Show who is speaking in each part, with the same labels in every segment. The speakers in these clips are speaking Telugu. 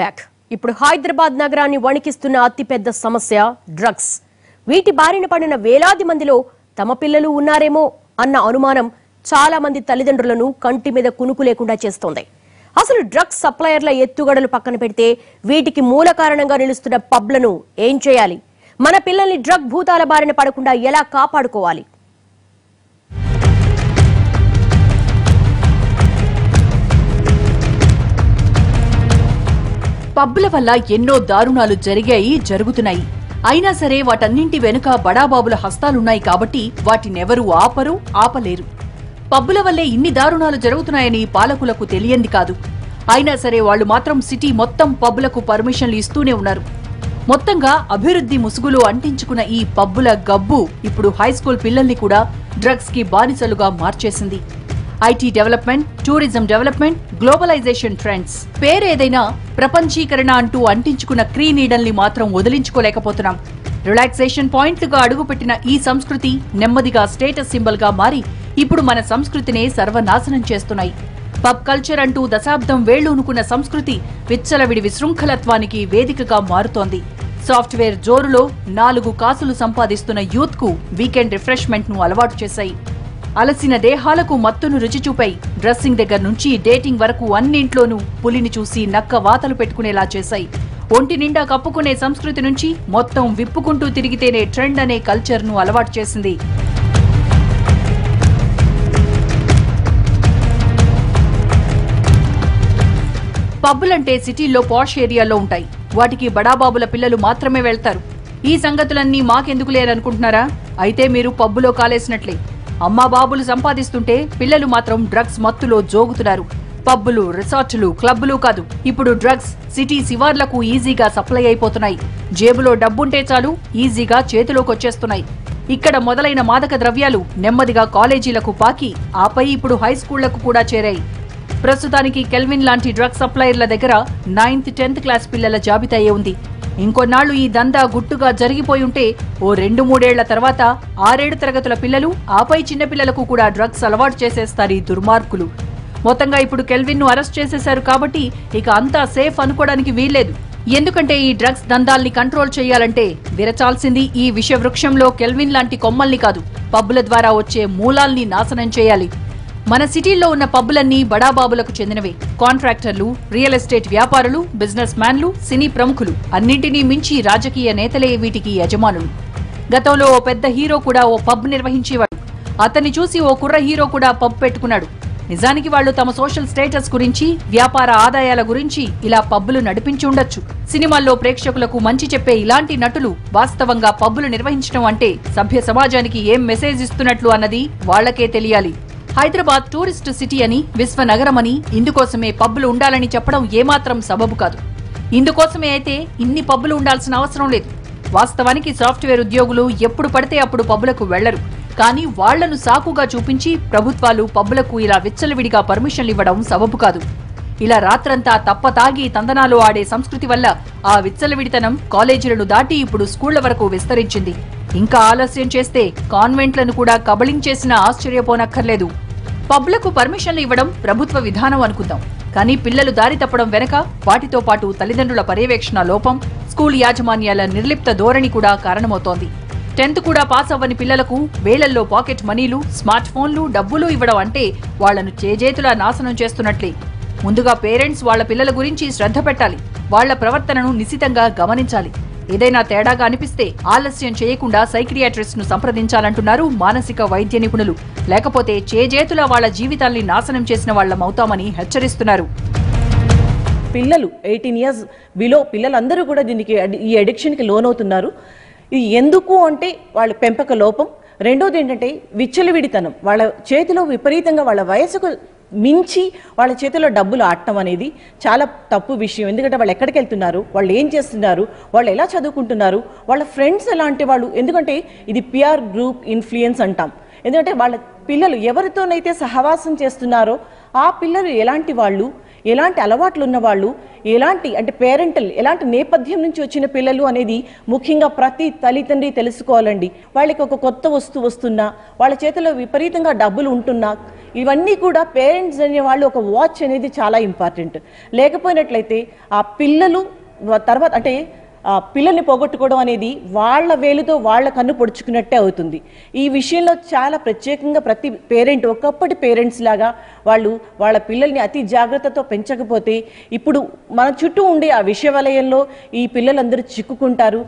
Speaker 1: బ్యాక్. ఇప్పుడు హైదరాబాద్ నగరాన్ని వణికిస్తున్న అతిపెద్ద సమస్య డ్రగ్స్. వీటి బారిన పడిన వేలాది మందిలో తమ పిల్లలు ఉన్నారేమో అన్న అనుమానం చాలా మంది తల్లిదండ్రులను కంటి మీద కునుకు లేకుండా చేస్తోంది. అసలు డ్రగ్స్ సప్లయర్ల ఎత్తుగడలు పక్కన పెడితే వీటికి మూల కారణంగా నిలుస్తున్న పబ్లను ఏం చేయాలి? మన పిల్లల్ని డ్రగ్ భూతాల బారిన పడకుండా ఎలా కాపాడుకోవాలి?
Speaker 2: పబ్బుల వల్ల ఎన్నో దారుణాలు జరిగాయి జరుగుతున్నాయి. అయినా సరే వాటన్నింటి వెనుక బడాబాబుల హస్తాలున్నాయి కాబట్టి వాటినెవరూ ఆపరు ఆపలేరు. పబ్బుల వల్లే ఇన్ని దారుణాలు జరుగుతున్నాయని పాలకులకు తెలియంది కాదు. అయినా సరే వాళ్ళు మాత్రం సిటీ మొత్తం పబ్బులకు పర్మిషన్లు ఇస్తూనే ఉన్నారు. మొత్తంగా అభివృద్ధి ముసుగులో అంటించుకున్న ఈ పబ్బుల గబ్బు ఇప్పుడు హైస్కూల్ పిల్లల్ని కూడా డ్రగ్స్కి బానిసలుగా మార్చేసింది. IT development tourism development globalization trends. పేరేదైనా ప్రపంచీకరణ అంటూ అంటించుకున్న క్రీ నీడల్ని మాత్రం వదిలించుకోలేకపోతున్నాం. రిలాక్సేషన్ పాయింట్లుగా అడుగుపెట్టిన ఈ సంస్కృతి నెమ్మదిగా స్టేటస్ సింబల్గా మారి ఇప్పుడు మన సంస్కృతినే సర్వనాశనం చేస్తున్నాయి. పబ్ కల్చర్ అంటూ దశాబ్దం వేళ్ళూనుకున్న సంస్కృతి విచ్చలవిడి విశృంఖలత్వానికి వేదికగా మారుతోంది. సాఫ్ట్వేర్ జోరులో నాలుగు కాసులు సంపాదిస్తున్న యూత్కు వీకెండ్ రిఫ్రెష్మెంట్ను అలవాటు చేశాయి. అలసిన దేహాలకు మత్తును రుచి చూపాయి డ్రెస్సింగ్ దగ్గర నుంచి డేటింగ్ వరకు అన్నింట్లోనూ పులిని చూసి నక్క వాతలు పెట్టుకునేలా చేశాయి. ఒంటి నిండా కప్పుకునే సంస్కృతి నుంచి మొత్తం విప్పుకుంటూ తిరిగితేనే ట్రెండ్ అనే కల్చర్ను అలవాటు చేసింది. పబ్బులంటే సిటీల్లో పాష్ ఏరియాలో ఉంటాయి. వాటికి బడాబాబుల పిల్లలు మాత్రమే వెళ్తారు. ఈ సంగతులన్నీ మాకెందుకు లేరనుకుంటున్నారా? అయితే మీరు పబ్బులో కాలేసినట్లే. అమ్మా బాబులు సంపాదిస్తుంటే పిల్లలు మాత్రం డ్రగ్స్ మత్తులో జోగుతున్నారు. పబ్బులు రిసార్టులు క్లబ్బులు కాదు. ఇప్పుడు డ్రగ్స్ సిటీ శివార్లకు ఈజీగా సప్లై అయిపోతున్నాయి. జేబులో డబ్బుంటే చాలు ఈజీగా చేతిలోకొచ్చేస్తున్నాయి. ఇక్కడ మొదలైన మాదక ద్రవ్యాలు నెమ్మదిగా కాలేజీలకు పాకి ఆపై ఇప్పుడు హై స్కూళ్ళకు కూడా చేరాయి. ప్రస్తుతానికి కెల్విన్ లాంటి డ్రగ్ సప్లయర్ల దగ్గర నైన్త్ టెన్త్ క్లాస్ పిల్లల జాబితాయే ఉంది. ఇంకొన్నాళ్ళు ఈ దందా గుట్టుగా జరిగిపోయి ఉంటే ఓ రెండు మూడేళ్ళ తర్వాత ఆరేడు తరగతుల పిల్లలు ఆపై చిన్నపిల్లలకు కూడా డ్రగ్స్ అలవాటు చేసేస్తారు ఈ దుర్మార్గులు. మొత్తంగా ఇప్పుడు కెల్విన్ను అరెస్ట్ చేసేశారు కాబట్టి ఇక అంతా సేఫ్ అనుకోవడానికి వీల్లేదు. ఎందుకంటే ఈ డ్రగ్స్ దందాల్ని కంట్రోల్ చేయాలంటే విరచాల్సింది ఈ విష వృక్షంలో కెల్విన్ లాంటి కొమ్మల్ని కాదు పబ్బుల ద్వారా వచ్చే మూలాల్ని నాశనం చేయాలి. మన సిటీల్లో ఉన్న పబ్బులన్నీ బడాబాబులకు చెందినవే. కాంట్రాక్టర్లు రియల్ ఎస్టేట్ వ్యాపారులు బిజినెస్ మ్యాన్లు సినీ ప్రముఖులు. అన్నింటినీ మించి రాజకీయ నేతలే వీటికి యజమానులు. గతంలో ఓ పెద్ద హీరో కూడా ఓ పబ్ నిర్వహించేవాడు. అతన్ని చూసి ఓ కుర్ర హీరో కూడా పబ్ పెట్టుకున్నాడు. నిజానికి వాళ్ళు తమ సోషల్ స్టేటస్ గురించి వ్యాపార ఆదాయాల గురించి ఇలా పబ్బులు నడిపించి ఉండొచ్చు. సినిమాల్లో ప్రేక్షకులకు మంచి చెప్పే ఇలాంటి నటులు వాస్తవంగా పబ్బులు నిర్వహించడం అంటే సభ్య సమాజానికి ఏం మెసేజ్ ఇస్తున్నట్లు అన్నది వాళ్ళకే తెలియాలి. హైదరాబాద్ టూరిస్ట్ సిటీ అని విశ్వ నగరమని ఇందుకోసమే పబ్బులు ఉండాలని చెప్పడం ఏమాత్రం సబబు కాదు. ఇందుకోసమే అయితే ఇన్ని పబ్బులు ఉండాల్సిన అవసరం లేదు. వాస్తవానికి సాఫ్ట్వేర్ ఉద్యోగులు ఎప్పుడు పడితే అప్పుడు పబ్బులకు వెళ్ళరు. కానీ వాళ్ళను సాకుగా చూపించి ప్రభుత్వాలు పబ్బులకు ఇలా విచ్చలవిడిగా పర్మిషన్లు ఇవ్వడం సబబు కాదు. ఇలా రాత్రంతా తప్ప తాగి తందనాలు ఆడే సంస్కృతి వల్ల ఆ విచ్చలవిడితనం కాలేజీలను దాటి ఇప్పుడు స్కూళ్ళ వరకు విస్తరించింది. ఇంకా ఆలస్యం చేస్తే కాన్వెంట్లను కూడా కబళించేసినా ఆశ్చర్యపోనక్కర్లేదు. పబ్లకు పర్మిషన్లు ఇవ్వడం ప్రభుత్వ విధానం అనుకుందాం. కానీ పిల్లలు దారి తప్పడం వెనక వాటితో పాటు తల్లిదండ్రుల పర్యవేక్షణ లోపం స్కూల్ యాజమాన్యాల నిర్లిప్త ధోరణి కూడా కారణమవుతోంది. టెన్త్ కూడా పాస్ అవ్వని పిల్లలకు వేలల్లో పాకెట్ మనీలు స్మార్ట్ ఫోన్లు డబ్బులు ఇవ్వడం అంటే వాళ్ళను చేజేతులా నాశనం చేస్తున్నట్లే. ముందుగా పేరెంట్స్ వాళ్ళ పిల్లల గురించి శ్రద్ధ పెట్టాలి. వాళ్ళ ప్రవర్తనను నిశితంగా గమనించాలి. ఏదైనా తేడాగా అనిపిస్తే ఆలస్యం చేయకుండా సైక్రియాట్రిస్ట్ను సంప్రదించాలంటున్నారు మానసిక వైద్య నిపుణులు. లేకపోతే చేజేతుల వాళ్ళ జీవితాల్ని నాశనం చేసిన వాళ్ళమవుతామని హెచ్చరిస్తున్నారు.
Speaker 3: పిల్లలు ఎయిటీన్ ఇయర్స్ బిలో పిల్లలందరూ కూడా దీనికి ఈ అడిక్షన్కి లోనవుతున్నారు. ఇది ఎందుకు అంటే వాళ్ళ పెంపక లోపం. రెండోది ఏంటంటే విచ్చలవిడితనం. వాళ్ళ చేతిలో విపరీతంగా వాళ్ళ వయసుకు మించి వాళ్ళ చేతిలో డబ్బులు ఆడటం అనేది చాలా తప్పు విషయం. ఎందుకంటే వాళ్ళు ఎక్కడికి వెళ్తున్నారు? వాళ్ళు ఏం చేస్తున్నారు? వాళ్ళు ఎలా చదువుకుంటున్నారు? వాళ్ళ ఫ్రెండ్స్ ఎలాంటి వాళ్ళు? ఎందుకంటే ఇది పిఆర్ గ్రూప్ ఇన్ఫ్లుయెన్స్ అంటాం. ఎందుకంటే వాళ్ళ పిల్లలు ఎవరితోనైతే సహవాసం చేస్తున్నారో ఆ పిల్లలు ఎలాంటి వాళ్ళు? ఎలాంటి అలవాట్లు ఉన్న వాళ్ళు ఎలాంటి అంటే పేరెంటల్ ఎలాంటి నేపథ్యం నుంచి వచ్చిన పిల్లలు అనేది ముఖ్యంగా ప్రతి తల్లిదండ్రి తెలుసుకోవాలండి. వాళ్ళకి ఒక కొత్త వస్తువు వస్తున్నా వాళ్ళ చేతిలో విపరీతంగా డబ్బులు ఉంటున్నా ఇవన్నీ కూడా పేరెంట్స్ అనే వాళ్ళు ఒక వాచ్ అనేది చాలా ఇంపార్టెంట్ లేకపోయినట్లయితే ఆ పిల్లలు తర్వాత అంటే పిల్లల్ని పోగొట్టుకోవడం అనేది వాళ్ళ వేలుతో వాళ్ళ కన్ను పొడుచుకున్నట్టే అవుతుంది. ఈ విషయంలో చాలా ప్రత్యేకంగా ప్రతి పేరెంట్ ఒకప్పటి పేరెంట్స్ లాగా వాళ్ళు వాళ్ళ పిల్లల్ని అతి జాగ్రత్తతో పెంచకపోతే ఇప్పుడు మన చుట్టూ ఉండే ఆ విషయవలయంలో ఈ పిల్లలందరూ చిక్కుకుంటారు.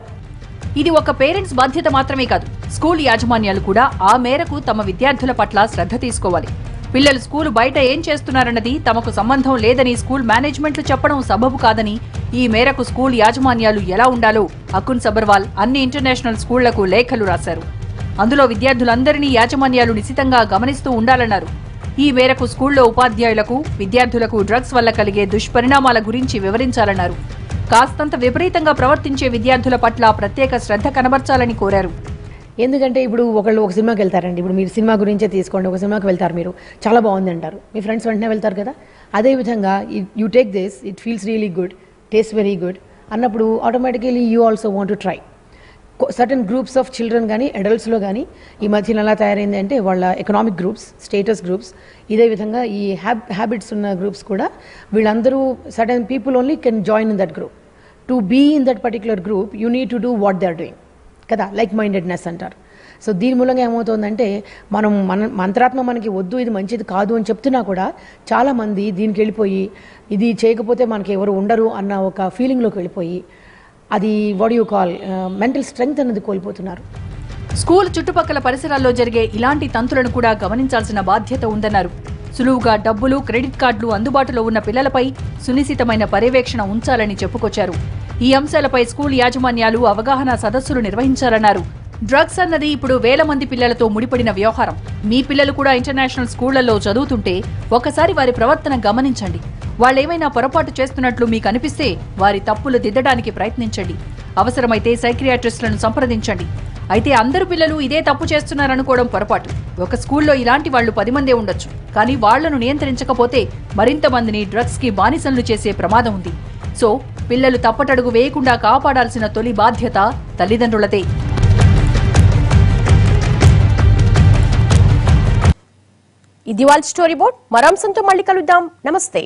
Speaker 2: ఇది ఒక పేరెంట్స్ బాధ్యత మాత్రమే కాదు. స్కూల్ యాజమాన్యాలు కూడా ఆ మేరకు తమ విద్యార్థుల పట్ల శ్రద్ధ తీసుకోవాలి. పిల్లలు స్కూల్ బయట ఏం చేస్తున్నారన్నది తమకు సంబంధం లేదని స్కూల్ మేనేజ్మెంట్లు చెప్పడం సబబు కాదని ఈ మేరకు స్కూల్ యాజమాన్యాలు ఎలా ఉండాలో అకున్ సబర్వాల్ అన్ని ఇంటర్నేషనల్ స్కూళ్ళకు లేఖలు రాశారు. అందులో విద్యార్థులందరినీ యాజమాన్యాలు నిశితంగా గమనిస్తూ ఉండాలన్నారు. ఈ మేరకు స్కూల్లో ఉపాధ్యాయులకు విద్యార్థులకు డ్రగ్స్ వల్ల కలిగే దుష్పరిణామాల గురించి వివరించాలన్నారు. కాస్తంత విపరీతంగా ప్రవర్తించే విద్యార్థుల పట్ల ప్రత్యేక శ్రద్ధ కనబర్చాలని కోరారు.
Speaker 4: ఎందుకంటే ఇప్పుడు ఒకళ్ళు ఒక సినిమాకి వెళ్తారండి. ఇప్పుడు మీరు సినిమా గురించే తీసుకోండి. ఒక సినిమాకి వెళ్తారు మీరు. చాలా బాగుంది అంటారు మీ ఫ్రెండ్స్ వెంటనే వెళ్తారు కదా? అదేవిధంగా you take this it feels really good taste very good అన్నప్పుడు automatically you also want to try. Certain groups of children కానీ అడల్ట్స్లో కానీ ఈ మధ్యన ఎలా తయారైంది అంటే వాళ్ళ ఎకనామిక్ గ్రూప్స్ స్టేటస్ గ్రూప్స్. ఇదే విధంగా ఈ హ్యాబ్ హ్యాబిట్స్ ఉన్న గ్రూప్స్ కూడా వీళ్ళందరూ certain people only can join in that group. To be in that particular group you need to do what they are doing. కదా లైక్ మైండెడ్నెస్ అంటారు. సో దీని మూలంగా ఏమవుతుందంటే మనం మన మంత్రాత్మ మనకి వద్దు ఇది మంచిది కాదు అని చెప్తున్నా కూడా చాలామంది దీనికి వెళ్ళిపోయి ఇది చేయకపోతే మనకి ఎవరు ఉండరు అన్న ఒక ఫీలింగ్లోకి వెళ్ళిపోయి అది what you call mental strength అనేది కోల్పోతున్నారు.
Speaker 2: స్కూల్ చుట్టుపక్కల పరిసరాల్లో జరిగే ఇలాంటి తంతులను కూడా గమనించాల్సిన బాధ్యత ఉందన్నారు. సులువుగా డబ్బులు క్రెడిట్ కార్డులు అందుబాటులో ఉన్న పిల్లలపై సునిశితమైన పర్యవేక్షణ ఉంచాలని చెప్పుకొచ్చారు. ఈ అంశాలపై స్కూల్ యాజమాన్యాలు అవగాహన సదస్సులు నిర్వహించాలన్నారు డ్రగ్స్ అన్నది ఇప్పుడు వేల మంది పిల్లలతో ముడిపడిన వ్యవహారం. మీ పిల్లలు కూడా ఇంటర్నేషనల్ స్కూళ్ళలో చదువుతుంటే ఒకసారి వారి ప్రవర్తన గమనించండి. వాళ్ళేమైనా పొరపాటు చేస్తున్నట్లు మీకు అనిపిస్తే వారి తప్పులు దిద్దడానికి ప్రయత్నించండి. అవసరమైతే సైక్రియాట్రిస్టులను సంప్రదించండి. అయితే అందరు పిల్లలు ఇదే తప్పు చేస్తున్నారనుకోవడం పొరపాటు. ఒక స్కూల్లో ఇలాంటి వాళ్ళు పది మందే ఉండొచ్చు. కానీ వాళ్ళను నియంత్రించకపోతే మరింత మందిని డ్రగ్స్కి బానిసలు చేసే ప్రమాదం ఉంది. సో పిల్లలు తప్పటడుగు వేయకుండా కాపాడాల్సిన తొలి బాధ్యత తల్లిదండ్రులదే.
Speaker 1: ఇది వాళ్ళ స్టోరీ బోర్డ్. మరో అంశంతో మళ్ళీ కలుద్దాం. నమస్తే.